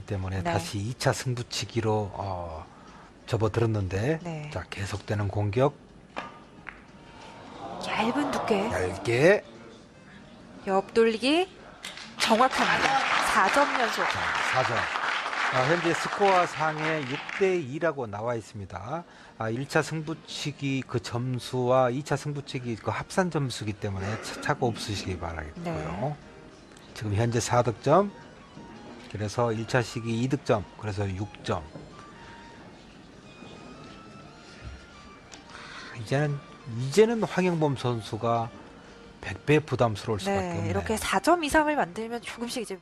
때문에 네. 다시 2차 승부치기로 어, 접어들었는데 네. 자 계속되는 공격 얇은 두께, 얇게 옆돌리기 정확합니다. 4점 연속. 자, 4점. 아, 현재 스코어 상에 6대 2라고 나와 있습니다. 아, 1차 승부치기 그 점수와 2차 승부치기 그 합산 점수기 때문에 차- 차고 없으시기 바라겠고요. 네. 지금 현재 4득점. 그래서 1차 시기 2득점. 그래서 6점. 이제는 이제는 황영범 선수가 100배 부담스러울 수밖에 네, 없네요. 이렇게 4점 이상을 만들면 조금씩 이제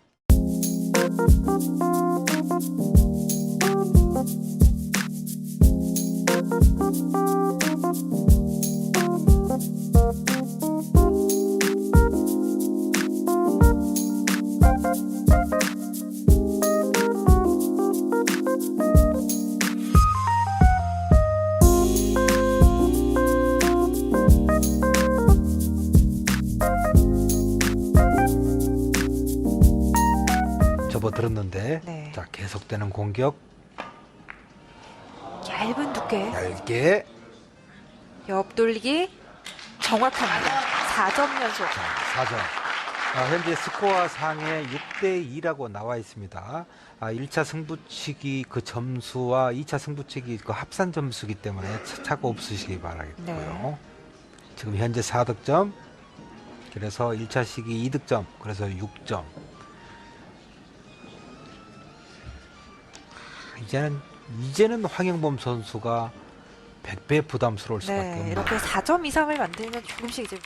접어들었는데 네. 자 계속되는 공격 얇은 두께, 얇게 옆돌리기 정확합니다. 4점 연속. 자 4점 아, 현재 스코어 상에 6대 2라고 나와 있습니다. 아, 1차 승부치기 그 점수와 2차 승부치기 그 합산 점수기 때문에 차- 차고 없으시기 바라겠고요. 네. 지금 현재 4득점. 그래서 1차 시기 2득점. 그래서 6점. 이제는 이제는 황영범 선수가 100배 부담스러울 수밖에 네, 없네요. 이렇게 4점 이상을 만들면 조금씩 이제